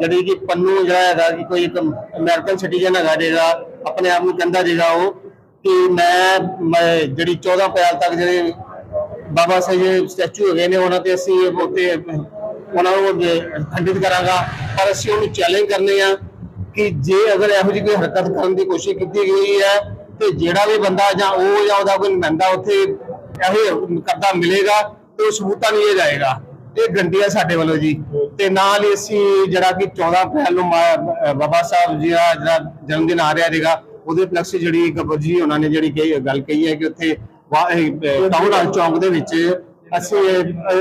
ਜਿਹੜੀ ਕਿ ਪੰਨੂ ਜਿਹੜਾ ਹੈਗਾ ਕਿ ਕੋਈ ਇੱਕ ਅਮਰੀਕਨ ਸਿਟੀਜ਼ਨ ਹੈਗਾ ਜਿਹੜਾ ਆਪਣੇ ਆਪ ਨੂੰ ਕਹਿੰਦਾ ਜਿਹੜਾ ਉਹ ਕਿ ਮੈਂ ਜਿਹੜੀ 14 ਅਪ੍ਰੈਲ ਤੱਕ ਜਿਹੜੇ ਬਾਬਾ ਸਾਹਿਬ ਸਟੈਚੂ ਹੈਗੇ ਨੇ, ਉਹਨਾਂ ਤੇ ਅਸੀਂ ਉੱਤੇ ਉਹਨਾਂ ਨੂੰ ਖੰਡਿਤ ਕਰਾਂਗਾ। ਪਰ ਅਸੀਂ ਉਹਨੂੰ ਚੈਲੰਜ ਕਰਨੇ ਆ ਕਿ ਜੇ ਅਗਰ ਇਹੋ ਜਿਹੀ ਕੋਈ ਹਰਕਤ ਕਰਨ ਦੀ ਕੋਸ਼ਿਸ਼ ਕੀਤੀ ਗਈ ਹੈ, ਤੇ ਜਿਹੜਾ ਵੀ ਬੰਦਾ ਜਾਂ ਉਹ ਜਾਂ ਉਹਦਾ ਕੋਈ ਨੁਮਾਇੰਦਾ ਉੱਥੇ ਇਹੋ ਕਰਦਾ ਮਿਲੇਗਾ ਤੇ ਉਹ ਸਬੂਤਾਂ ਨਹੀਂ ਇਹ ਜਾਏਗਾ। ਇਹ ਗਰੰਟੀ ਹੈ ਸਾਡੇ ਵੱਲੋਂ ਜੀ। ਤੇ ਨਾਲ ਹੀ ਅਸੀਂ ਜਿਹੜਾ ਕਿ 14 ਅਪ੍ਰੈਲ ਨੂੰ ਬਾਬਾ ਸਾਹਿਬ ਜੀ ਦਾ ਜਿਹੜਾ ਜਨਮ ਦਿਨ ਆ ਰਿਹਾ ਸੀਗਾ ਉਹਦੇ ਪਲਕਸ ਜਿਹੜੀ ਗੱਬਰ ਜੀ ਉਹਨਾਂ ਨੇ ਜਿਹੜੀ ਕਹੀ ਗੱਲ ਕਹੀ ਹੈ ਕਿ ਉੱਥੇ ਟਾਊਨ ਚੌਂਕ ਦੇ ਵਿੱਚ ਅਸੀਂ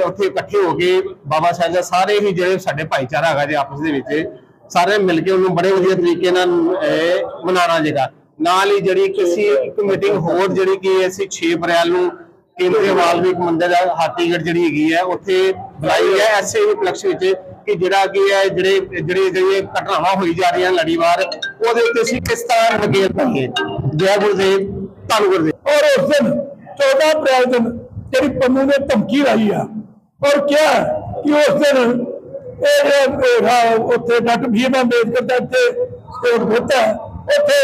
ਉੱਥੇ ਇਕੱਠੇ ਹੋ ਕੇ ਬਾਬਾ ਸਾਹਿਬ ਦਾ ਸਾਰੇ ਹੀ ਜਿਹੜੇ ਸਾਡੇ ਭਾਈਚਾਰਾ ਹੈਗਾ ਜੀ ਆਪਸ ਦੇ ਵਿੱਚ ਸਾਰੇ ਮਿਲ ਕੇ ਉਹਨੂੰ ਬੜੇ ਵਧੀਆ ਤਰੀਕੇ ਨਾਲ ਅਹ, ਮਨਾਉਣਾ ਜੇਗਾ ਨਾਲ ਹੀ ਜਿਹੜੀ ਕਿ ਇੱਕ ਮੀਟਿੰਗ ਹੋਰ ਜਿਹੜੀ ਕਿ ਅਸੀਂ 6 ਅਪ੍ਰੈਲ ਨੂੰ ਕੇਂਦਰੀ ਵਾਲਮੀਕ ਮੰਦਿਰ ਹਾਤੀਗੜ ਜਿਹੜੀ ਹੈਗੀ ਹੈ ਉੱਥੇ ਬੁਲਾਈ ਹੈ। ਐਸੇ ਵੀ ਪਲਕਸ਼ ਵਿੱਚ ਕਿ ਜਿਹੜਾ ਕੀ ਹੈ ਜਿਹੜੇ ਜਿਹੜੇ ਜਿਹੜੇ ਘਟਨਾਵਾਂ ਹੋਈ ਜਾ ਰਹੀਆਂ ਲੜੀਵਾਰ, ਉਹਦੇ ਉੱਤੇ ਅਸੀਂ ਕਿਸ ਤਰ੍ਹਾਂ ਨਕੇਲ ਪਾਈਏ ਜੈ ਗੁਰਦੇਵ ਧੰਨ ਗੁਰਦੇਵ ਔਰ ਉਸ ਦਿਨ 14 ਅਪ੍ਰੈਲ ਦਿਨ ਜਿਹੜੀ ਪੰਨੂ ਨੇ ਧਮਕੀ ਲਾਈ ਆ, ਔਰ ਕਿਹਾ ਕਿ ਉਸ ਦਿਨ ਇਹ ਉੱਥੇ ਡਾਕਟਰ ਭੀਮ ਅੰਬੇਦਕਰ ਦਾ ਇੱਥੇ ਕੋਟ ਹੁੰਦਾ ਉੱਥੇ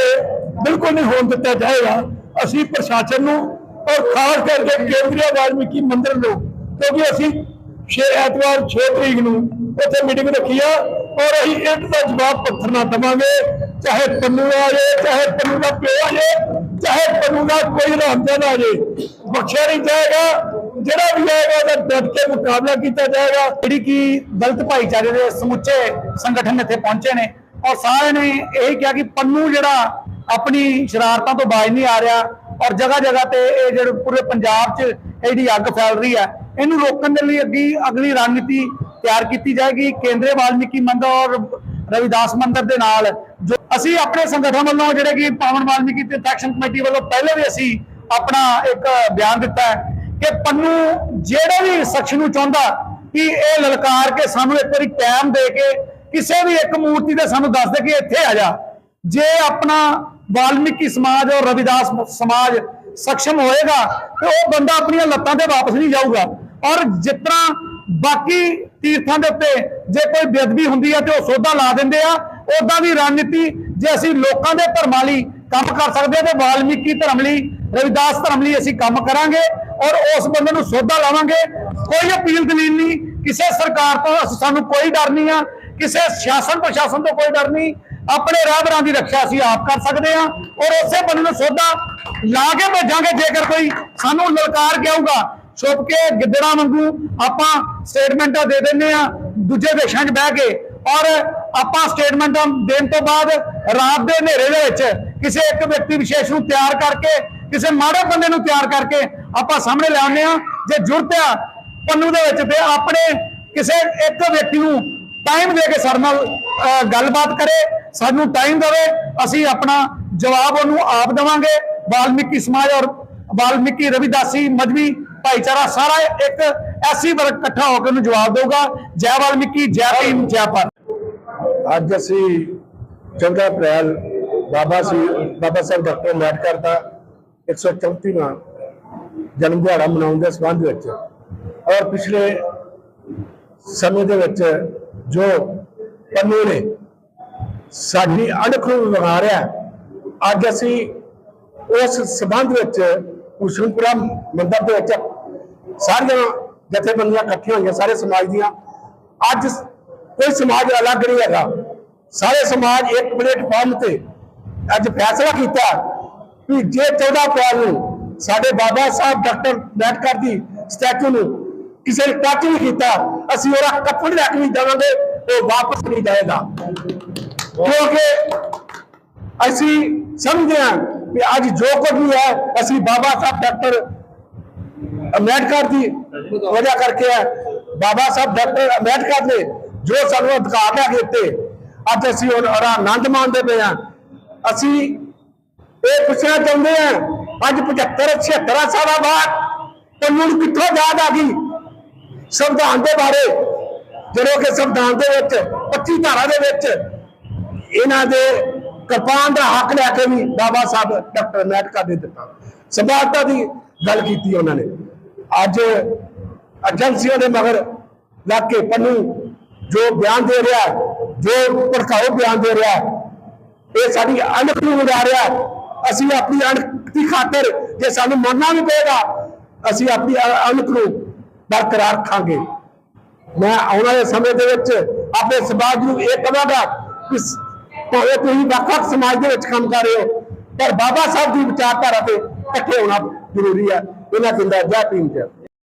ਬਿਲਕੁਲ ਨਹੀਂ ਹੋਣ ਦਿੱਤਾ ਜਾਏਗਾ। ਅਸੀਂ ਪ੍ਰਸ਼ਾਸਨ ਨੂੰ ਔਰ ਖਾਸ ਕਰਕੇ ਕੇਂਦਰੀ ਵਾਲਮੀਕੀ ਮੰਦਿਰ ਨੂੰ, ਕਿਉਂਕਿ ਅਸੀਂ 6 ਐਤਵਾਰ 6 ਤਰੀਕ ਨੂੰ ਉੱਥੇ ਮੀਟਿੰਗ ਰੱਖੀ ਆ ਔਰ ਅਸੀਂ ਇੱਟ ਦਾ ਜਵਾਬ ਪੱਥਰ ਨਾ ਦਵਾਂਗੇ, ਚਾਹੇ ਪੰਨੂ ਆ ਜਾਏ, ਚਾਹੇ ਪੰਨੂ ਦਾ ਪਿਓ ਆ ਜਾਏ, ਚਾਹੇ ਪੰਨੂ ਦਾ ਕੋਈ ਰਾਮਦਨ ਆ ਜਾਏ। ਬਖਸ਼ਿਆ ਨਹੀਂ ਜਾਏਗਾ, ਜਿਹੜਾ ਵੀ ਆਏਗਾ ਉਹਦਾ ਡਟ ਕੇ ਮੁਕਾਬਲਾ ਕੀਤਾ ਜਾਏਗਾ। ਜਿਹੜੀ ਕਿ ਦਲਿਤ ਭਾਈਚਾਰੇ ਦੇ ਸਮੁੱਚੇ ਸੰਗਠਨ ਇੱਥੇ ਪਹੁੰਚੇ ਨੇ। ਔਰ ਸਾਰਿਆਂ ਨੇ ਇਹ ਕਿਹਾ ਕਿ ਪੰਨੂ ਜਿਹੜਾ ਆਪਣੀ ਸ਼ਰਾਰਤਾਂ ਤੋਂ ਬਾਜ ਨਹੀਂ ਆ ਰਿਹਾ ਔਰ ਜਗ੍ਹਾ ਜਗ੍ਹਾ ਤੇ ਇਹ ਜਿਹੜੇ ਪੂਰੇ ਪੰਜਾਬ 'ਚ ਇਹਦੀ ਅੱਗ ਫੈਲ ਰਹੀ ਹੈ, ਇਹਨੂੰ ਰੋਕਣ ਦੇ ਲਈ ਅੱਗੇ ਅਗਲੀ ਰਣਨੀਤੀ ਤਿਆਰ ਕੀਤੀ ਜਾਏਗੀ। ਕੇਂਦਰੀ ਵਾਲਮੀਕੀ ਮੰਦਰ ਔਰ ਰਵਿਦਾਸ ਮੰਦਰ ਦੇ ਨਾਲ, ਜੋ ਅਸੀਂ ਆਪਣੇ ਸੰਗਠਨ ਵੱਲੋਂ ਜਿਹੜੇ ਕਿ ਪਾਵਨ ਵਾਲਮੀਕੀ ਤੀਰਥ ਐਕਸ਼ਨ ਕਮੇਟੀ ਵੱਲੋਂ ਪਹਿਲੇ ਵੀ ਅਸੀਂ ਆਪਣਾ ਇੱਕ ਬਿਆਨ ਦਿੱਤਾ ਹੈ ਕਿ ਪੰਨੂ ਜਿਹੜੇ ਵੀ ਸ਼ਖਸ ਨੂੰ ਚਾਹੁੰਦਾ ਕਿ ਇਹ ਲਲਕਾਰ ਕੇ ਸਾਨੂੰ ਇੱਕ ਵਾਰੀ ਟਾਈਮ ਦੇ ਕੇ ਕਿਸੇ ਵੀ ਇੱਕ ਮੂਰਤੀ ਦੇ ਸਾਨੂੰ ਦੱਸ ਦੇ ਕਿ ਇੱਥੇ ਆ ਜਾ। ਜੇ ਆਪਣਾ ਵਾਲਮੀਕੀ ਸਮਾਜ ਔਰ ਰਵਿਦਾਸ ਸਮਾਜ ਸક્ષਮ ਹੋਏਗਾ, ਤੇ ਉਹ ਬੰਦਾ ਆਪਣੀਆਂ ਲੱਤਾਂ ਤੇ ਵਾਪਸ ਨਹੀਂ ਜਾਊਗਾ। ਔਰ ਜਿਸ ਤਰ੍ਹਾਂ ਬਾਕੀ ਤੀਰਥਾਂ ਦੇ ਉੱਤੇ ਜੇ ਕੋਈ ਬੇਅਦਬੀ ਹੁੰਦੀ ਹੈ ਤੇ ਉਹ ਸੋਧਾ ਲਾ ਦਿੰਦੇ ਆ ਉਦਾਂ ਦੀ ਰਣਨੀਤੀ ਜੇ ਅਸੀਂ ਲੋਕਾਂ ਦੇ ਧਰਮਾਂ ਲਈ ਕੰਮ ਕਰ ਸਕਦੇ ਹਾਂ ਤੇ ਵਾਲਮੀਕੀ ਧਰਮ ਲਈ, ਰਵਿਦਾਸ ਧਰਮ ਲਈ ਅਸੀਂ ਕੰਮ ਕਰਾਂਗੇ ਔਰ ਉਸ ਬੰਦੇ ਨੂੰ ਸੋਧਾ ਲਾਵਾਂਗੇ। ਕੋਈ ਅਪੀਲ ਦਲੀਲ ਨਹੀਂ, ਕਿਸੇ ਸਰਕਾਰ ਤੋਂ ਅਸੀਂ- ਸਾਨੂੰ ਕੋਈ ਡਰ ਨਹੀਂ ਆ, ਕਿਸੇ ਸ਼ਾਸਨ ਪ੍ਰਸ਼ਾਸਨ ਤੋਂ ਕੋਈ ਡਰ ਨਹੀਂ। ਆਪਣੇ ਰਾਹਬਰਾਂ ਦੀ ਰੱਖਿਆ ਅਸੀਂ ਆਪ ਕਰ ਸਕਦੇ ਹਾਂ ਔਰ ਉਸੇ ਬੰਦੇ ਨੂੰ ਸੋਧਾ ਲਾ ਕੇ ਭੇਜਾਂਗੇ ਜੇਕਰ ਕੋਈ ਸਾਨੂੰ ਲਲਕਾਰ ਕਹੂਗਾ ਆਊਗਾ ਛੁਪ ਕੇ ਗਿੱਦੜਾਂ ਵਾਂਗੂ ਆਪਾਂ ਸਟੇਟਮੈਂਟਾਂ ਦੇ ਦਿੰਨੇ ਆ ਦੂਜੇ ਦੇਸ਼ਾਂ 'ਚ ਬਹਿ ਕੇ। ਔਰ ਆਪਾਂ ਸਟੇਟਮੈਂਟਾਂ ਦੇਣ ਤੋਂ ਬਾਅਦ ਰਾਤ ਦੇ ਹਨੇਰੇ ਦੇ ਵਿੱਚ ਕਿਸੇ ਇੱਕ ਵਿਅਕਤੀ ਵਿਸ਼ੇਸ਼ ਨੂੰ ਤਿਆਰ ਕਰਕੇ, ਕਿਸੇ ਮਾੜੇ ਬੰਦੇ ਨੂੰ ਤਿਆਰ ਕਰਕੇ ਆਪਾਂ ਸਾਹਮਣੇ ਲਿਆਉਂਦੇ ਆ ਜੇ ਜ਼ਰੂਰਤ ਆ ਪੰਨੂ ਦੇ ਵਿੱਚ ਤੇ ਆਪਣੇ ਕਿਸੇ ਇੱਕ ਵਿਅਕਤੀ ਨੂੰ ਟਾਈਮ ਦੇ ਕੇ ਸਾਡੇ ਨਾਲ ਗੱਲਬਾਤ ਕਰੇ, ਸਾਨੂੰ ਟਾਈਮ ਦੇਵੇ, ਅਸੀਂ ਆਪਣਾ ਜਵਾਬ ਉਹਨੂੰ ਆਪ ਦੇਵਾਂਗੇ। ਵਾਲਮੀਕੀ ਸਮਾਜ ਔਰ ਵਾਲਮੀਕੀ ਰਵਿਦਾਸੀ, ਮਜਬੀ ਭਾਈਚਾਰਾ ਸਾਰਾ ਇੱਕ ਐਸੀ ਵਰਗ ਇਕੱਠਾ ਹੋ ਕੇ ਉਹਨੂੰ ਜਵਾਬ ਦੇਊਗਾ ਜੈ ਵਾਲਮੀਕੀ ਜੈ ਭੀਮ ਜੈ ਭਾਰਤ ਅੱਜ ਅਸੀਂ 14 ਅਪ੍ਰੈਲ ਬਾਬਾ ਸੀ ਬਾਬਾ ਸਾਹਿਬ ਡਾਕਟਰ ਅੰਬੇਡਕਰ ਦਾ 134ਵਾਂ ਜਨਮ ਦਿਹਾੜਾ ਮਨਾਉਣ ਦੇ ਸੰਬੰਧ ਵਿੱਚ ਔਰ ਪਿਛਲੇ ਸਮੇਂ ਦੇ ਵਿੱਚ ਜੋ ਪੰਨੂ ਨੇ ਸਾਡੀ ਅਣਖ ਨੂੰ ਵਿਗਾੜਿਆ ਅੱਜ ਅਸੀਂ ਉਸ ਸੰਬੰਧ ਵਿੱਚ ਹੁਸ਼ਨਪੁਰਾ ਮੰਦਰ ਦੇ ਵਿੱਚ ਸਾਰੀਆਂ ਜਥੇਬੰਦੀਆਂ ਇਕੱਠੀਆਂ ਹੋਈਆਂ ਸਾਰੇ ਸਮਾਜ ਦੀਆਂ। ਅੱਜ ਕੋਈ ਸਮਾਜ ਅਲੱਗ ਨਹੀਂ ਹੈਗਾ। ਸਾਰੇ ਸਮਾਜ ਇੱਕ ਪਲੇਟਫਾਰਮ ਤੇ ਅੱਜ ਫੈਸਲਾ ਕੀਤਾ ਕਿ ਜੇ 14 ਅਪ੍ਰੈਲ ਨੂੰ ਸਾਡੇ ਬਾਬਾ ਸਾਹਿਬ ਡਾਕਟਰ ਅੰਬੇਡਕਰ ਦੀ ਸਟੈਚੂ ਨੂੰ ਕਿਸੇ ਨੇ ਟੱਚ ਨਹੀਂ ਕੀਤਾ, ਅਸੀਂ ਉਹਦਾ ਕੱਪੜ ਲੈ ਕੇ ਨਹੀਂ ਦੇਵਾਂਗੇ ਉਹ ਵਾਪਸ ਨਹੀਂ ਜਾਏਗਾ। ਕਿਉਂਕਿ ਅਸੀਂ ਸਮਝਦੇ ਹਾਂ ਕਿ ਅੱਜ ਜੋ ਕੁਝ ਵੀ ਹੈ, ਅਸੀਂ ਬਾਬਾ ਸਾਹਿਬ ਡਾਕਟਰ ਅੰਬੇਡਕਰ ਦੀ ਵਜ੍ਹਾ ਕਰਕੇ ਹੈ। ਬਾਬਾ ਸਾਹਿਬ ਡਾਕਟਰ ਅੰਬੇਡਕਰ ਨੇ ਜੋ ਸਾਨੂੰ ਅਧਿਕਾਰ ਲੈ ਕੇ ਦਿੱਤੇ, ਅੱਜ ਅਸੀਂ ਉਹਦਾ ਆਨੰਦ ਮਾਣਦੇ ਪਏ ਹਾਂ। ਅਸੀਂ ਇਹ ਪੁੱਛਣਾ ਚਾਹੁੰਦੇ ਹਾਂ, ਅੱਜ 75 76 ਸਾਲਾਂ ਬਾਅਦ ਤੁਹਾਨੂੰ ਕਿੱਥੋਂ ਯਾਦ ਆ ਗਈ? ਸੰਵਿਧਾਨ ਦੇ ਬਾਰੇ, ਜਦੋਂ ਕਿ ਸੰਵਿਧਾਨ ਦੇ ਵਿੱਚ 25 ਧਾਰਾ ਦੇ ਵਿੱਚ ਇਹਨਾਂ ਦੇ ਕਿਰਪਾਨ ਦਾ ਹੱਕ ਲੈ ਕੇ ਵੀ ਬਾਬਾ ਸਾਹਿਬ ਡਾਕਟਰ ਅੰਬੇਡਕਰ ਨੇ ਦਿੱਤਾ। ਸਮਾਨਤਾ ਦੀ ਗੱਲ ਕੀਤੀ ਉਹਨਾਂ ਨੇ। ਅੱਜ ਏਜੰਸੀਆਂ ਦੇ ਮਗਰ ਲੱਗ ਕੇ ਪੰਨੂ ਜੋ ਬਿਆਨ ਦੇ ਰਿਹਾ ਜੋ ਭੜਕਾਓ ਬਿਆਨ ਦੇ ਰਿਹਾ ਇਹ ਸਾਡੀ ਅਣਖ ਨੂੰ ਉਡਾ ਰਿਹਾ ਅਸੀਂ ਆਪਣੀ ਅਣਖ ਦੀ ਖਾਤਰ ਜੇ ਸਾਨੂੰ ਮਰਨਾ ਵੀ ਪਏਗਾ, ਅਸੀਂ ਆਪਣੀ ਅਣਖ ਨੂੰ ਬਰਕਰਾਰ ਰੱਖਾਂਗੇ। ਮੈਂ ਆਉਣ ਵਾਲੇ ਸਮੇਂ ਦੇ ਵਿੱਚ ਆਪਣੇ ਸਮਾਜ ਨੂੰ ਇਹ ਕਹਾਂਗਾ ਕਿ ਭਾਵੇਂ ਤੁਸੀਂ ਵੱਖ-ਵੱਖ ਸਮਾਜ ਦੇ ਵਿੱਚ ਕੰਮ ਕਰ ਰਹੇ ਹੋ, ਪਰ ਬਾਬਾ ਸਾਹਿਬ ਦੀ ਵਿਚਾਰਧਾਰਾ ਤੇ ਇਕੱਠੇ ਹੋਣਾ ਜ਼ਰੂਰੀ ਹੈ। ਇਹਨਾਂ ਦਿੰਦਾ ਜੈ ਭੀਮ ਜੈ